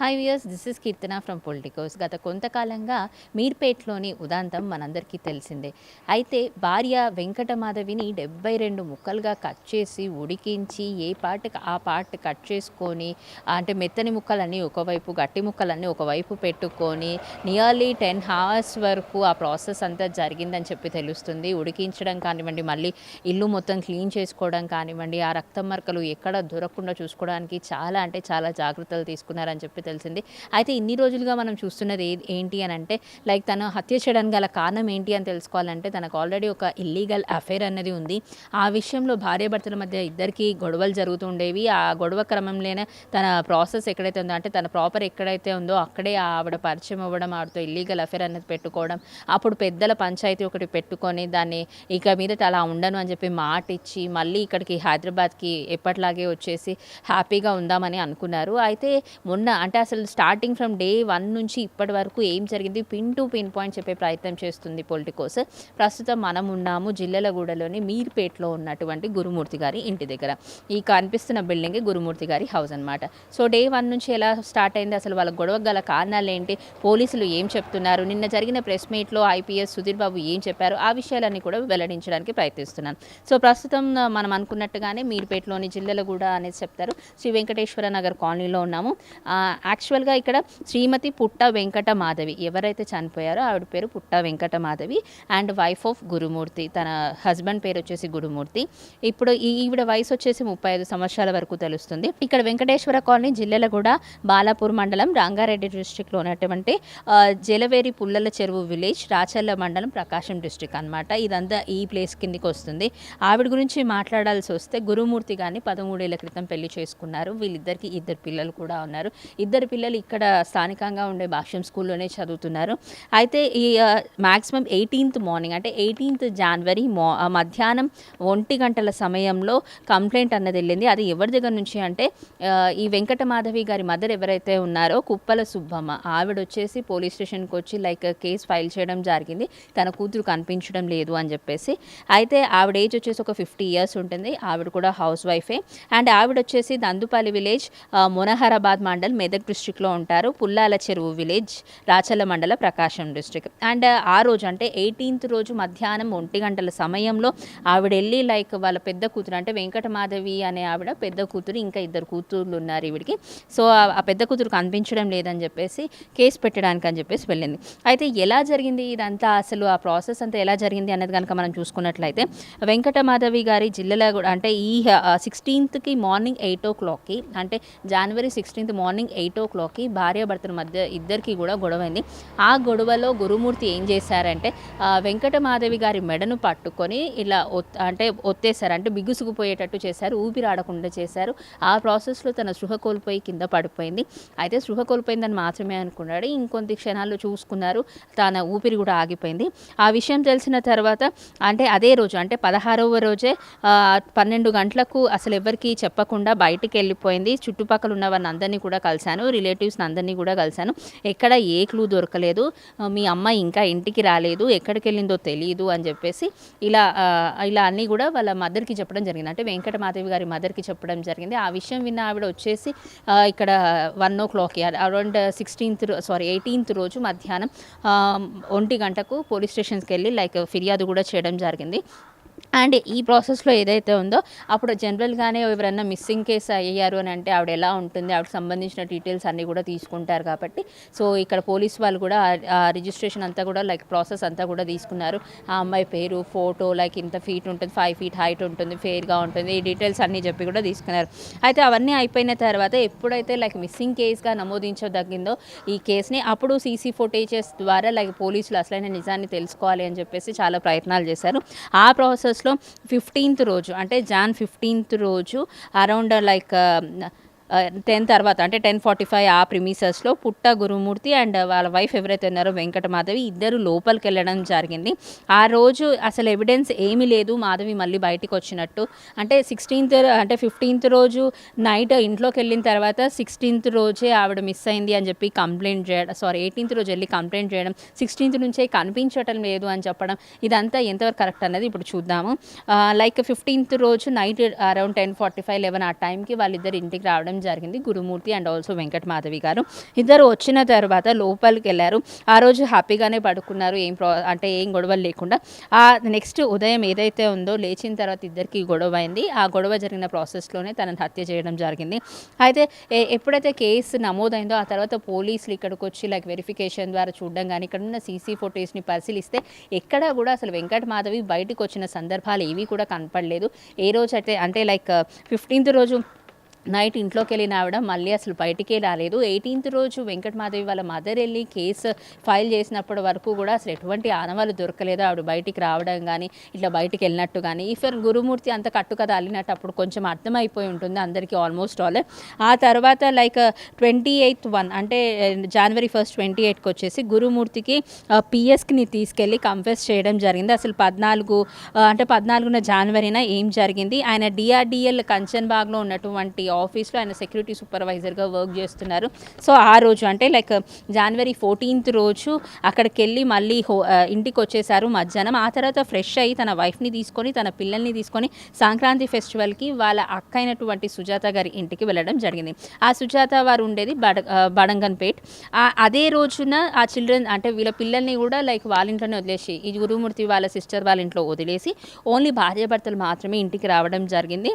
Hi viewers this is Keerthana from Politicos గత కొంతకాలంగా మీర్పేట్లోని ఉదాంతం మనందరికీ తెలిసిందే. అయితే భార్య వెంకటమాధవిని డెబ్బై రెండు ముక్కలుగా కట్ చేసి ఉడికించి ఏ పార్ట్ ఆ పార్ట్ కట్ చేసుకొని అంటే మెత్తని ముక్కలన్నీ ఒకవైపు గట్టి ముక్కలన్నీ ఒకవైపు పెట్టుకొని నియర్లీ టెన్ హవర్స్ వరకు ఆ ప్రాసెస్ అంతా జరిగిందని చెప్పి తెలుస్తుంది. ఉడికించడం కానివ్వండి మళ్ళీ ఇల్లు మొత్తం క్లీన్ చేసుకోవడం కానివ్వండి ఆ రక్తం మరకలు ఎక్కడ దొరకకుండా చూసుకోవడానికి చాలా అంటే చాలా జాగ్రత్తలు తీసుకున్నారని చెప్పి తెలిసింది. అయితే ఇన్ని రోజులుగా మనం చూస్తున్నది ఏంటి అని అంటే లైక్ తను హత్య చేయడానికి గల కారణం ఏంటి అని తెలుసుకోవాలంటే తనకు ఆల్రెడీ ఒక ఇల్లీగల్ అఫేర్ అన్నది ఉంది. ఆ విషయంలో భార్యాభర్తల మధ్య ఇద్దరికి గొడవలు జరుగుతూ ఉండేవి. ఆ గొడవ క్రమంలోనే తన ప్రాసెస్ ఎక్కడైతే ఉందో అంటే తన ప్రాపర్ ఎక్కడైతే ఉందో అక్కడే ఆవిడ పరిచయం అవ్వడం ఆవిడతో ఇల్లీగల్ అఫేర్ అనేది పెట్టుకోవడం అప్పుడు పెద్దల పంచాయతీ ఒకటి పెట్టుకొని దాన్ని ఇక మీద అలా ఉండను అని చెప్పి మాట ఇచ్చి మళ్ళీ ఇక్కడికి హైదరాబాద్కి ఎప్పటిలాగే వచ్చేసి హ్యాపీగా ఉందామని అనుకున్నారు. అయితే మొన్న అంటే అసలు స్టార్టింగ్ ఫ్రమ్ డే వన్ నుంచి ఇప్పటి వరకు ఏం జరిగింది? పిన్ టు పిన్ పాయింట్ చెప్పే ప్రయత్నం చేస్తుంది పొలిటికోస్ ప్రస్తుతం మనం ఉన్నాము జిల్లలగూడలోని మీర్పేట్లో ఉన్నటువంటి గురుమూర్తి గారి ఇంటి దగ్గర. ఈ కనిపిస్తున్న బిల్డింగ్ గురుమూర్తి గారి హౌస్ అనమాట సో డే వన్ నుంచి ఎలా స్టార్ట్ అయింది? అసలు వాళ్ళ గొడవ గల కారణాలు ఏంటి? పోలీసులు ఏం చెప్తున్నారు? నిన్న జరిగిన ప్రెస్ మీట్లో ఐపీఎస్ సుధీర్ బాబు ఏం చెప్పారు? ఆ విషయాలన్నీ కూడా వెల్లడించడానికి ప్రయత్నిస్తున్నాను. సో ప్రస్తుతం మనం అనుకున్నట్టుగానే మీర్పేటలోని జిల్లెలగూడ అనేది చెప్తారు. శ్రీ వెంకటేశ్వర నగర్ కాలనీలో ఉన్నాము. యాక్చువల్గా ఇక్కడ శ్రీమతి పుట్ట వెంకట మాధవి. ఎవరైతే చనిపోయారో ఆవిడ పేరు Putta Venkata Madhavi and wife of Gurumurthy. తన హస్బెండ్ పేరు వచ్చేసి గురుమూర్తి. ఇప్పుడు ఈ ఈవిడ వయసు వచ్చేసి ముప్పై ఐదు సంవత్సరాల వరకు తెలుస్తుంది. ఇక్కడ వెంకటేశ్వర కాలనీ జిల్లెలగూడ బాలాపూర్ మండలం రంగారెడ్డి డిస్టిక్లో ఉన్నటువంటి జలవేరి పుల్లల చెరువు విలేజ్ రాచల్ల మండలం ప్రకాశం డిస్టిక్ అన్నమాట. ఇదంతా ఈ ప్లేస్ కిందికి వస్తుంది. ఆవిడ గురించి మాట్లాడాల్సి వస్తే గురుమూర్తి గారిని పదమూడేళ్ళ క్రితం పెళ్ళి చేసుకున్నారు. వీళ్ళిద్దరికి ఇద్దరు పిల్లలు కూడా ఉన్నారు. ఇద్దరు ఇద్దరు పిల్లలు ఇక్కడ స్థానికంగా ఉండే భాష్యం స్కూల్లోనే చదువుతున్నారు. అయితే ఈ మ్యాక్సిమం ఎయిటీన్త్ మార్నింగ్ అంటే ఎయిటీన్త్ జనవరి మా మధ్యాహ్నం ఒంటి గంటల సమయంలో కంప్లైంట్ అన్నది వెళ్ళింది. అది ఎవరి దగ్గర నుంచి అంటే ఈ ఈ వెంకటమాధవి గారి మదర్ ఎవరైతే ఉన్నారో కుప్పల సుబ్బమ్మ ఆవిడ వచ్చేసి పోలీస్ స్టేషన్కి వచ్చి లైక్ కేసు ఫైల్ చేయడం జరిగింది. తన కూతురు కనిపించడం లేదు అని చెప్పేసి. అయితే ఆవిడ ఏజ్ వచ్చేసి ఒక ఫిఫ్టీ ఇయర్స్ ఉంటుంది. ఆవిడ కూడా హౌస్ వైఫే అండ్ ఆవిడ వచ్చేసి దందుపల్లి విలేజ్ మొనహరాబాద్ మండల్ మెదక్ డిస్టిక్లో ఉంటారు. పుల్లాల చెరువు విలేజ్ రాచల్ల మండల ప్రకాశం డిస్ట్రిక్ట్. అండ్ ఆ రోజు అంటే ఎయిటీన్త్ రోజు మధ్యాహ్నం ఒంటి గంటల సమయంలో ఆవిడ వెళ్ళి లైక్ వాళ్ళ పెద్ద కూతురు అంటే వెంకటమాధవి అనే ఆవిడ పెద్ద కూతురు ఇంకా ఇద్దరు కూతుర్లు ఉన్నారు ఈవిడికి. సో ఆ- ఆ పెద్ద కూతురు కనిపించడం లేదని చెప్పేసి కేసు పెట్టడానికి అని చెప్పేసి వెళ్ళింది. అయితే ఎలా జరిగింది ఇదంతా? అసలు ఆ ప్రాసెస్ అంతా ఎలా జరిగింది అనేది కనుక మనం చూసుకున్నట్లయితే వెంకటమాధవి గారి జిల్లాలో కూడా అంటే ఈ సిక్స్టీన్త్కి మార్నింగ్ ఎయిట్ ఓ క్లాక్కి అంటే జనవరి సిక్స్టీన్త్ మార్నింగ్ ఎయిట్ ఓ క్లాక్కి భార్యాభర్తల మధ్య ఇద్దరికి కూడా గొడవైంది. ఆ గొడవలో గురుమూర్తి ఏం చేశారంటే వెంకట వెంకటమాధవి గారి మెడను పట్టుకొని ఇలా అంటే ఒత్తేశారు. అంటే బిగుసుకుపోయేటట్టు చేశారు ఊపిరాడకుండా చేశారు. ఆ ప్రాసెస్లో తన సృహ కోల్పోయి కింద పడిపోయింది. అయితే సృహ కోల్పోయిందని మాత్రమే అనుకున్నాడు. ఇంకొంత క్షణాల్లో చూసుకున్నారు. తన ఊపిరి కూడా ఆగిపోయింది. ఆ విషయం తెలిసిన తర్వాత అంటే అదే రోజు అంటే పదహారవ రోజే పన్నెండు గంటలకు అసలు ఎవరికి చెప్పకుండా బయటికి వెళ్ళిపోయింది. చుట్టుపక్కల ఉన్న వారిని అందరినీ కూడా కలిశాను. రిలేటివ్స్ని అందరినీ కూడా కలిశాను. ఎక్కడ ఏ క్లూ దొరకలేదు. మీ అమ్మ ఇంకా ఇంటికి రాలేదు. ఎక్కడికి వెళ్ళిందో తెలియదు అని చెప్పేసి ఇలా ఇలా అన్నీ కూడా వాళ్ళ మదర్కి చెప్పడం జరిగింది. అంటే వెంకటమాధవి గారి మదర్కి చెప్పడం జరిగింది. ఆ విషయం విన్న ఆవిడ వచ్చేసి ఇక్కడ వన్ ఓ క్లాక్కి అరౌండ్ సిక్స్టీన్త్ సారీ ఎయిటీన్త్ రోజు మధ్యాహ్నం ఒంటి గంటకు పోలీస్ స్టేషన్స్కి వెళ్ళి లైక్ ఫిర్యాదు కూడా చేయడం జరిగింది. అండ్ ఈ ప్రాసెస్లో ఏదైతే ఉందో అప్పుడు జనరల్గానే ఎవరైనా మిస్సింగ్ కేసు అయ్యారు అని అంటే ఆవిడ ఎలా ఉంటుంది ఆవిడకి సంబంధించిన డీటెయిల్స్ అన్నీ కూడా తీసుకుంటారు కాబట్టి. సో ఇక్కడ పోలీస్ వాళ్ళు కూడా ఆ- రిజిస్ట్రేషన్ అంతా కూడా లైక్ ప్రాసెస్ అంతా కూడా తీసుకున్నారు. ఆ అమ్మాయి పేరు ఫోటో లైక్ ఇంత ఫీట్ ఉంటుంది ఫైవ్ ఫీట్ హైట్ ఉంటుంది ఫేర్గా ఉంటుంది ఈ డీటెయిల్స్ అన్నీ చెప్పి కూడా తీసుకున్నారు. అయితే అవన్నీ అయిపోయిన తర్వాత ఎప్పుడైతే లైక్ మిస్సింగ్ కేసుగా నమోదించదగిందో ఈ కేసుని అప్పుడు సీసీ ఫుటేజెస్ ద్వారా లైక్ పోలీసులు అసలైన నిజాన్ని తెలుసుకోవాలి అని చెప్పేసి చాలా ప్రయత్నాలు చేశారు. ఆ ప్రాసెస్ ప్రాసెస్లో ఫిఫ్టీన్త్ రోజు అంటే జాన్ ఫిఫ్టీన్త్ రోజు అరౌండ్ లైక్ uh, టెన్ తర్వాత అంటే టెన్ ఫార్టీ ఫైవ్ ఆ ప్రిమిసెస్లో పుట్ట గురుమూర్తి అండ్ వాళ్ళ వైఫ్ ఎవరైతే ఉన్నారో వెంకటమాధవి ఇద్దరు లోపలికి వెళ్ళడం జరిగింది. ఆ రోజు అసలు ఎవిడెన్స్ ఏమీ లేదు. మాధవి మళ్ళీ బయటికి వచ్చినట్టు. అంటే సిక్స్టీన్త్ అంటే ఫిఫ్టీన్త్ రోజు నైట్ ఇంట్లోకి వెళ్ళిన తర్వాత సిక్స్టీన్త్ రోజే ఆవిడ మిస్ అయింది అని చెప్పి కంప్లైంట్ చేయడం సారీ ఎయిటీన్త్ రోజు వెళ్ళి కంప్లైంట్ చేయడం సిక్స్టీన్త్ నుంచే కనిపించటం లేదు అని చెప్పడం ఇదంతా ఎంతవరకు కరెక్ట్ అనేది ఇప్పుడు చూద్దాము. లైక్ ఫిఫ్టీన్త్ రోజు night around ten forty five eleven ఆ టైంకి వాళ్ళిద్దరు ఇంటికి రావడం రావడం జరిగింది. Gurumurthy and also Venkata Madhavi garu. ఇద్దరు వచ్చిన తర్వాత లోపలికి వెళ్ళారు. ఆ రోజు హ్యాపీగానే పడుకున్నారు. ఏం ప్రా అంటే ఏం గొడవలు లేకుండా. ఆ నెక్స్ట్ ఉదయం ఏదైతే ఉందో లేచిన తర్వాత ఇద్దరికి గొడవ అయింది. ఆ గొడవ జరిగిన ప్రాసెస్లోనే తనని హత్య చేయడం జరిగింది. అయితే ఎప్పుడైతే కేసు నమోదైందో ఆ తర్వాత పోలీసులు ఇక్కడికి వచ్చి లైక్ వెరిఫికేషన్ ద్వారా చూడడం కానీ ఇక్కడ ఉన్న సీసీ ఫొటేజ్ని పరిశీలిస్తే ఎక్కడా కూడా అసలు వెంకట మాధవి బయటకు వచ్చిన సందర్భాలు ఏవి కూడా కనపడలేదు. ఏ రోజు అయితే అంటే లైక్ ఫిఫ్టీన్త్ రోజు నైట్ ఇంట్లోకి వెళ్ళిన ఆవిడ మళ్ళీ అసలు బయటికే రాలేదు. ఎయిటీన్త్ రోజు వెంకటమాధవి వాళ్ళ మదర్ వెళ్ళి కేసు ఫైల్ చేసినప్పటి వరకు కూడా అసలు ఎటువంటి ఆనవాళ్ళు దొరకలేదు ఆవిడ బయటికి రావడం కానీ ఇట్లా బయటికి వెళ్ళినట్టు కానీ ఇఫ్ గురుమూర్తి అంత కట్టుకథ అల్లినట్టు అప్పుడు కొంచెం అర్థమైపోయి ఉంటుంది అందరికీ ఆల్మోస్ట్ ఆల్ ఆ తర్వాత లైక్ ట్వంటీ ఎయిత్ వన్ అంటే జనవరి ఫస్ట్ ట్వంటీ ఎయిట్కి వచ్చేసి గురుమూర్తికి uh, పిఎస్కి తీసుకెళ్ళి కంఫెస్ చేయడం జరిగింది. అసలు పద్నాలుగు uh, అంటే పద్నాలుగున జనవరిన ఏం జరిగింది? ఆయన డిఆర్డిఎల్ కంచన్ బాగ్లో ఉన్నటువంటి ఆఫీస్లో ఆయన సెక్యూరిటీ సూపర్వైజర్గా వర్క్ చేస్తున్నారు. సో ఆ రోజు అంటే లైక్ జనవరి ఫోర్టీన్త్ రోజు అక్కడికి వెళ్ళి మళ్ళీ హో ఇంటికి వచ్చేసారు మధ్యాహ్నం. ఆ తర్వాత ఫ్రెష్ అయ్యి తన వైఫ్ని తీసుకొని తన పిల్లల్ని తీసుకొని సంక్రాంతి ఫెస్టివల్కి వాళ్ళ అక్క అయినటువంటి సుజాత గారి ఇంటికి వెళ్ళడం జరిగింది. ఆ సుజాత వారు ఉండేది బడ బడంగన్పేట్. అదే రోజున ఆ చిల్డ్రన్ అంటే వీళ్ళ పిల్లల్ని కూడా లైక్ వాళ్ళ ఇంట్లోనే వదిలేసి ఈ గురుమూర్తి వాళ్ళ సిస్టర్ వాళ్ళ ఇంట్లో వదిలేసి ఓన్లీ భార్యాభర్తలు మాత్రమే ఇంటికి రావడం జరిగింది.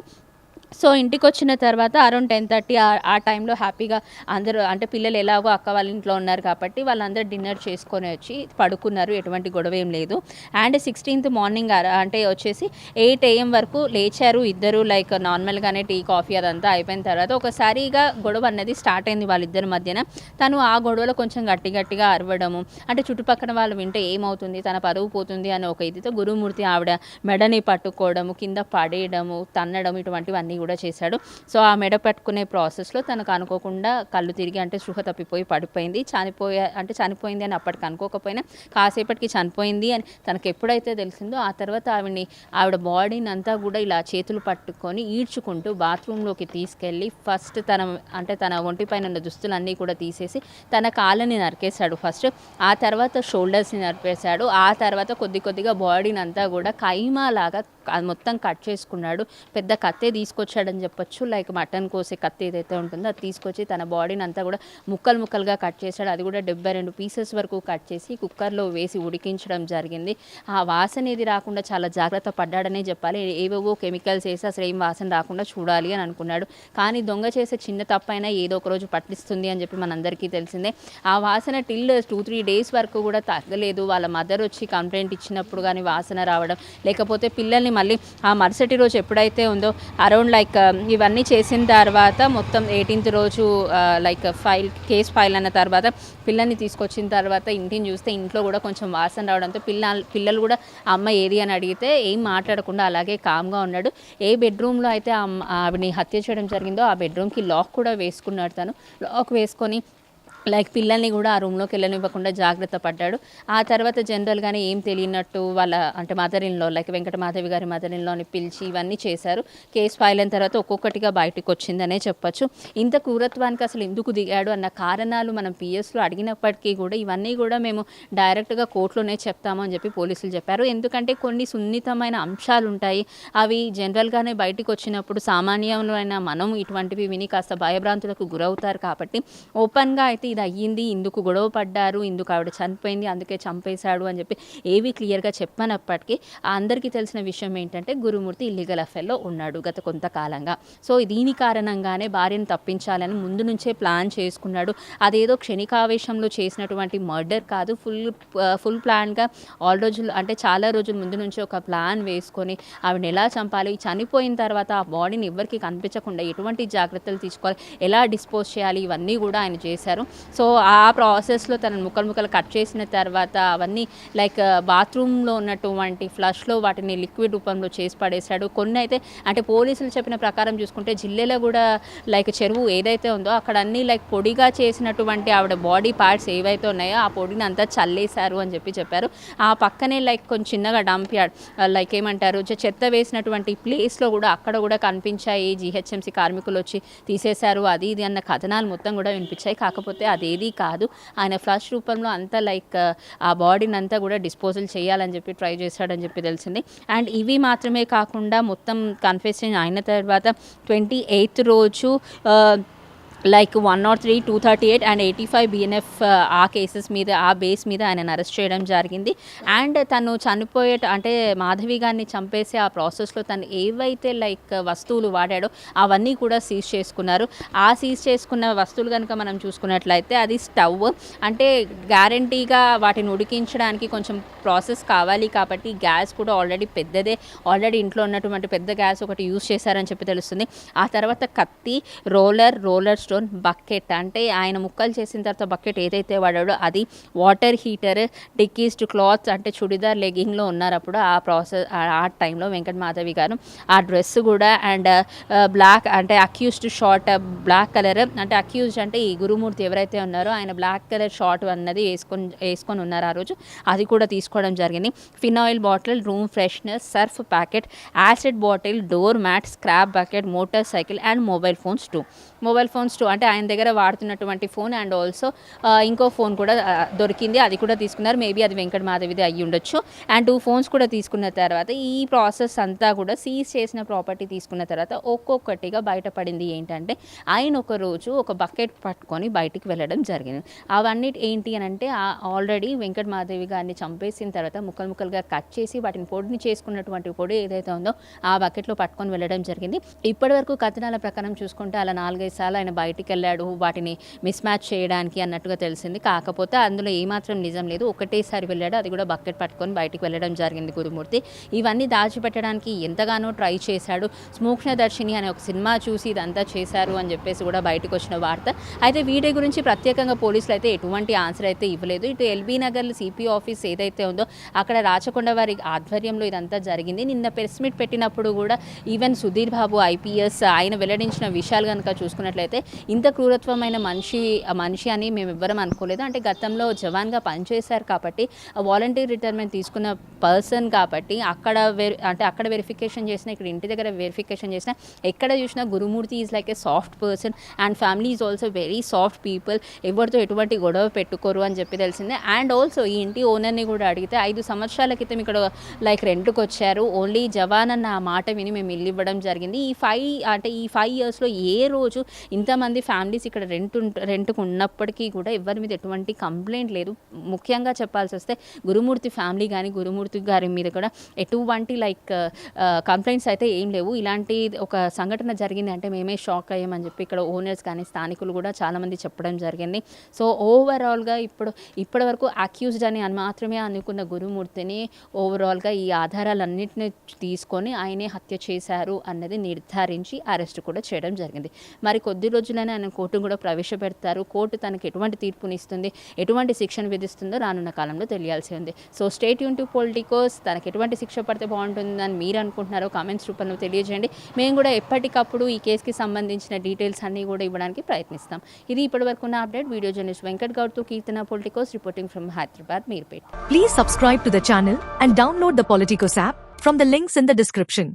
సో ఇంటికి వచ్చిన తర్వాత అరౌండ్ టెన్ థర్టీ ఆ టైంలో హ్యాపీగా అందరూ అంటే పిల్లలు ఎలాగో అక్క వాళ్ళ ఇంట్లో ఉన్నారు కాబట్టి వాళ్ళందరూ డిన్నర్ చేసుకొని వచ్చి పడుకున్నారు ఎటువంటి గొడవ ఏం లేదు. అండ్ సిక్స్టీన్త్ మార్నింగ్ అంటే వచ్చేసి ఎయిట్ ఏఎం వరకు లేచారు ఇద్దరు లైక్ నార్మల్గానే టీ కాఫీ అదంతా అయిపోయిన తర్వాత ఒకసారిగా గొడవ అన్నది స్టార్ట్ అయింది వాళ్ళిద్దరి మధ్యన. తను ఆ గొడవలో కొంచెం గట్టి గట్టిగా అరవడము అంటే చుట్టుపక్కల వాళ్ళు వింటే ఏమవుతుంది తన పరువు పోతుంది అనే ఒక ఇదితో గురుమూర్తి ఆవిడ మెడని పట్టుకోవడము కింద పడేయడము తన్నడం ఇటువంటివన్నీ కూడా చేశాడు. సో ఆ మెడ పట్టుకునే ప్రాసెస్లో తనకు అనుకోకుండా కళ్ళు తిరిగి అంటే సృహ తప్పిపోయి పడిపోయింది. చనిపోయే అంటే చనిపోయింది అని అప్పటికి అనుకోకపోయినా కాసేపటికి చనిపోయింది అని తనకు ఎప్పుడైతే తెలిసిందో ఆ తర్వాత ఆవిడని ఆవిడ బాడీని అంతా కూడా ఇలా చేతులు పట్టుకొని ఈడ్చుకుంటూ బాత్రూంలోకి తీసుకెళ్ళి ఫస్ట్ తన అంటే తన ఒంటిపైన ఉన్న దుస్తులన్నీ కూడా తీసేసి తన కాళ్ళని నరికేశాడు ఫస్ట్. ఆ తర్వాత షోల్డర్స్ని నరిపేశాడు ఆ తర్వాత కొద్ది కొద్దిగా బాడీని అంతా కూడా కైమాలాగా అది మొత్తం కట్ చేసుకున్నాడు. పెద్ద కత్తే తీసుకొచ్చాడని చెప్పొచ్చు. లైక్ మటన్ కోసే కత్తి ఏదైతే ఉంటుందో అది తీసుకొచ్చి తన బాడీని అంతా కూడా ముక్కలు ముక్కలుగా కట్ చేశాడు. అది కూడా డెబ్బై రెండు పీసెస్ వరకు కట్ చేసి కుక్కర్లో వేసి ఉడికించడం జరిగింది. ఆ వాసన ఏది రాకుండా చాలా జాగ్రత్త పడ్డాడనే చెప్పాలి. ఏవేవో కెమికల్స్ వేసి అసలు ఏం వాసన రాకుండా చూడాలి అని అనుకున్నాడు. కానీ దొంగ చేసే చిన్న తప్పైనా ఏదో ఒక రోజు పట్టిస్తుంది అని చెప్పి మనందరికీ తెలిసిందే. ఆ వాసన టిల్ టూ త్రీ డేస్ వరకు కూడా తగ్గలేదు. వాళ్ళ మదర్ వచ్చి కంప్లైంట్ ఇచ్చినప్పుడు కానీ వాసన రావడం లేకపోతే పిల్లల్ని మళ్ళీ ఆ మరుసటి రోజు ఎప్పుడైతే ఉందో అరౌండ్ లైక్ um, ఇవన్నీ చేసిన తర్వాత మొత్తం ఎయిటీన్త్ రోజు లైక్ ఫైల్ కేస్ ఫైల్ అన్న తర్వాత పిల్లల్ని తీసుకొచ్చిన తర్వాత ఇంటిని చూస్తే ఇంట్లో కూడా కొంచెం వాసన రావడంతో పిల్ల పిల్లలు కూడా అమ్మ ఏది? అని అడిగితే ఏం మాట్లాడకుండా అలాగే కామ్గా ఉన్నాడు. ఏ బెడ్రూమ్లో అయితే ఆవిడని హత్య చేయడం జరిగిందో ఆ బెడ్రూమ్కి లాక్ కూడా వేసుకున్నాడు తను. లాక్ వేసుకొని లైక్ పిల్లల్ని కూడా ఆ రూమ్లోకి వెళ్ళనివ్వకుండా జాగ్రత్త పడ్డాడు. ఆ తర్వాత జనరల్గానే ఏం తెలియనట్టు వాళ్ళ అంటే మదర్ ఇన్లో లైక్ వెంకటమాధవి గారి మదర్ ఇన్లోని పిలిచి ఇవన్నీ చేశారు. కేసు ఫైల్ అయిన తర్వాత ఒక్కొక్కటిగా బయటకు వచ్చిందనే చెప్పొచ్చు. ఇంత క్రూరత్వానికి అసలు ఎందుకు దిగాడు అన్న కారణాలు మనం పిఎస్లో అడిగినప్పటికీ కూడా ఇవన్నీ కూడా మేము డైరెక్ట్గా కోర్టులోనే చెప్తాము అని చెప్పి పోలీసులు చెప్పారు. ఎందుకంటే కొన్ని సున్నితమైన అంశాలు ఉంటాయి. అవి జనరల్గానే బయటకు వచ్చినప్పుడు సామాన్యమైన మనం ఇటువంటివి విని కాస్త భయభ్రాంతులకు గురవుతారు కాబట్టి ఓపెన్గా అయితే ఇది అయ్యింది ఇందుకు గొడవ పడ్డారు ఇందుకు ఆవిడ చనిపోయింది అందుకే చంపేశాడు అని చెప్పి ఏవి క్లియర్గా చెప్పనప్పటికీ అందరికీ తెలిసిన విషయం ఏంటంటే గురుమూర్తి ఇల్లీగల్ అఫేర్లో ఉన్నాడు గత కొంతకాలంగా. సో దీని కారణంగానే భార్యను తప్పించాలని ముందు నుంచే ప్లాన్ చేసుకున్నాడు. అదేదో క్షణికావేశంలో చేసినటువంటి మర్డర్ కాదు ఫుల్ ఫుల్ ప్లాన్గా ఆల్ రోజులు అంటే చాలా రోజుల ముందు నుంచి ఒక ప్లాన్ వేసుకొని ఆవిడని ఎలా చంపాలి చనిపోయిన తర్వాత ఆ బాడీని ఎవరికి కనిపించకుండా ఎటువంటి జాగ్రత్తలు తీసుకోవాలి ఎలా డిస్పోజ్ చేయాలి ఇవన్నీ కూడా ఆయన చేశారు. సో ఆ ప్రాసెస్లో తన ముక్కలు ముక్కలు కట్ చేసిన తర్వాత అవన్నీ లైక్ బాత్రూంలో ఉన్నటువంటి ఫ్లష్లో వాటిని లిక్విడ్ రూపంలో చేసి పడేశాడు. కొన్ని అయితే అంటే పోలీసులు చెప్పిన ప్రకారం చూసుకుంటే జిల్లాలో కూడా లైక్ చెరువు ఏదైతే ఉందో అక్కడ అన్నీ లైక్ పొడిగా చేసినటువంటి ఆవిడ బాడీ పార్ట్స్ ఏవైతే ఉన్నాయో ఆ పొడిని అంతా చల్లేశారు అని చెప్పి చెప్పారు. ఆ పక్కనే లైక్ కొంచెం చిన్నగా డంప్ యార్డ్ లైక్ ఏమంటారు చెత్త వేసినటువంటి ప్లేస్లో కూడా అక్కడ కూడా కనిపించాయి. జిహెచ్ఎంసీ కార్మికులు వచ్చి తీసేశారు. అది ఇది అన్న కథనాలు మొత్తం కూడా వినిపించాయి. కాకపోతే అదేది కాదు. ఆయన ఫ్లష్ రూపంలో అంతా లైక్ ఆ బాడీని అంతా కూడా డిస్పోజల్ చేయాలని చెప్పి ట్రై చేశాడని చెప్పి తెలిసింది. అండ్ ఇవి మాత్రమే కాకుండా మొత్తం కన్ఫెషన్ అయిన తర్వాత ట్వంటీ ఎయిత్ రోజు like one not three two thirty eight and eighty five BNF ఆ కేసెస్ మీద ఆ బేస్ మీద ఆయన అరెస్ట్ చేయడం జరిగింది. అండ్ తను చనిపోయే అంటే మాధవి గారిని చంపేసి ఆ ప్రాసెస్లో తను ఏవైతే లైక్ వస్తువులు వాడాడో అవన్నీ కూడా సీజ్ చేసుకున్నారు. ఆ సీజ్ చేసుకున్న వస్తువులు కనుక మనం చూసుకున్నట్లయితే అది స్టవ్. అంటే గ్యారంటీగా వాటిని ఉడికించడానికి కొంచెం ప్రాసెస్ కావాలి కాబట్టి గ్యాస్ కూడా ఆల్రెడీ పెద్దదే. ఆల్రెడీ ఇంట్లో ఉన్నటువంటి పెద్ద గ్యాస్ ఒకటి యూజ్ చేశారని చెప్పి తెలుస్తుంది. ఆ తర్వాత కత్తి రోలర్ రోలర్స్ స్టోన్ బకెట్ అంటే ఆయన ముక్కలు చేసిన తర్వాత బకెట్ ఏదైతే వాడాడో అది వాటర్ హీటర్ డిక్కీస్డ్ క్లాత్స్ అంటే చుడిదార్ లెగ్గింగ్లో ఉన్నారు అప్పుడు ఆ ప్రాసెస్ ఆ టైంలో వెంకట మాధవి గారు. ఆ డ్రెస్ కూడా అండ్ బ్లాక్ అంటే అక్యూస్డ్ షార్ట్ బ్లాక్ కలర్ అంటే అక్యూజ్డ్ అంటే ఈ గురుమూర్తి ఎవరైతే ఉన్నారో ఆయన బ్లాక్ కలర్ షార్ట్ అన్నది వేసుకొని వేసుకొని ఉన్నారు ఆ రోజు. అది కూడా తీసుకోవడం జరిగింది. Phenyl bottle room freshener Surf packet acid bottle door mat scrap bucket motorcycle and mobile phones two. Mobile phones two అంటే ఆయన దగ్గర వాడుతున్నటువంటి ఫోన్ అండ్ ఆల్సో ఇంకో ఫోన్ కూడా దొరికింది. అది కూడా తీసుకున్నారు. మేబీ అది వెంకట మాధవిది అయ్యి ఉండొచ్చు. అండ్ టూ ఫోన్స్ కూడా తీసుకున్న తర్వాత ఈ ప్రాసెస్ అంతా కూడా సీజ్ చేసిన ప్రాపర్టీ తీసుకున్న తర్వాత ఒక్కొక్కటిగా బయటపడింది ఏంటంటే ఆయన ఒక రోజు ఒక బకెట్ పట్టుకొని బయటికి వెళ్ళడం జరిగింది. అవన్నీ ఏంటి అని అంటే ఆల్రెడీ వెంకట మాధవి గారిని చంపేసిన తర్వాత ముక్కలు ముక్కలుగా కట్ చేసి వాటిని పొడిని చేసుకున్నటువంటి పొడి ఏదైతే ఉందో ఆ బకెట్లో పట్టుకొని వెళ్ళడం జరిగింది. ఇప్పటి వరకు కథనాల ప్రకారం చూసుకుంటే అలా నాలుగైదు సార్లు ఆయన బయటికి వెళ్ళాడు వాటిని మిస్ మ్యాచ్ చేయడానికి అన్నట్టుగా తెలిసింది. కాకపోతే అందులో ఏమాత్రం నిజం లేదు. ఒకటేసారి వెళ్ళాడు అది కూడా బకెట్ పట్టుకొని బయటికి వెళ్ళడం జరిగింది గురుమూర్తి. ఇవన్నీ దాచిపెట్టడానికి ఎంతగానో ట్రై చేశాడు. సూక్ష్మదర్శిని అనే ఒక సినిమా చూసి ఇదంతా చేశారు అని చెప్పేసి కూడా బయటకు వచ్చిన వార్త. అయితే వీటి గురించి ప్రత్యేకంగా పోలీసులు అయితే ఎటువంటి ఆన్సర్ అయితే ఇవ్వలేదు. ఇటు ఎల్బీ నగర్ సిపి ఆఫీస్ ఏదైతే ఉందో అక్కడ రాచకొండ వారి ఆధ్వర్యంలో ఇదంతా జరిగింది. నిన్న ప్రెస్ మీట్ పెట్టినప్పుడు కూడా ఈవెన్ సుధీర్ బాబు ఐపీఎస్ ఆయన వెల్లడించిన విషయాలు కనుక చూసుకున్నట్లయితే ఇంత క్రూరత్వమైన మనిషి మనిషి అని మేము ఎవ్వరం అనుకోలేదు. అంటే గతంలో జవాన్గా పనిచేశారు కాబట్టి వాలంటీర్ రిటైర్మెంట్ తీసుకున్న పర్సన్ కాబట్టి అక్కడ వెరి అంటే అక్కడ వెరిఫికేషన్ చేసిన ఇక్కడ ఇంటి దగ్గర వెరిఫికేషన్ చేసిన ఎక్కడ చూసినా Gurumurthy is like a soft person and family is also very soft people ఎవరితో ఎటువంటి గొడవ పెట్టుకోరు అని చెప్పి తెలిసిందే. అండ్ ఆల్సో ఈ ఇంటి ఓనర్ని కూడా అడిగితే ఐదు సంవత్సరాల క్రితం ఇక్కడ లైక్ రెంట్కి వచ్చారు. ఓన్లీ జవాన్ అన్న ఆ మాట విని మేము ఇల్లు ఇవ్వడం జరిగింది. ఈ ఫైవ్ అంటే ఈ ఫైవ్ ఇయర్స్లో ఏ రోజు ఇంత ఇంతమంది ఫ్యామిలీస్ ఇక్కడ రెంట్ రెంట్కు ఉన్నప్పటికీ కూడా ఎవరి మీద ఎటువంటి కంప్లైంట్ లేదు. ముఖ్యంగా చెప్పాల్సి వస్తే గురుమూర్తి ఫ్యామిలీ కానీ గురుమూర్తి గారి మీద కూడా ఎటువంటి లైక్ కంప్లైంట్స్ అయితే ఏం లేవు. ఇలాంటి ఒక సంఘటన జరిగింది అంటే మేమే షాక్ అయ్యామని చెప్పి ఇక్కడ ఓనర్స్ కానీ స్థానికులు కూడా చాలామంది చెప్పడం జరిగింది. సో ఓవరాల్గా ఇప్పుడు ఇప్పటి వరకు అక్యూజ్డ్ అని అని మాత్రమే అనుకున్న గురుమూర్తిని ఓవరాల్గా ఈ ఆధారాలన్నింటినీ తీసుకొని ఆయనే హత్య చేశారు అన్నది నిర్ధారించి అరెస్ట్ కూడా చేయడం జరిగింది. మరి కొద్ది రోజులనే ఆయన కోర్టు కూడా ప్రవేశపెడతారు. కోర్టు తనకు ఎటువంటి తీర్పునిస్తుంది? ఎటువంటి శిక్షను విధిస్తుందో రానున్న కాలంలో తెలియాల్సి ఉంది. సో స్టేట్ యూన్ టు పొలిటికోస్ తనకు ఎటువంటి శిక్ష పడితే బాగుంటుందని మీరు అనుకుంటున్నారో కామెంట్స్ రూపంలో తెలియజేయండి. మేము కూడా ఎప్పటికప్పుడు ఈ కేసుకి సంబంధించిన డీటెయిల్స్ అన్నీ కూడా ఇవ్వడానికి ప్రయత్నిస్తాం. ఇది ఇప్పటివరకు ఉన్న update video journalist Venkat గౌడ్తో Keerthana Politicos reporting from Hyderabad Meerpet please subscribe to the channel and download the Politicos app from the links in the description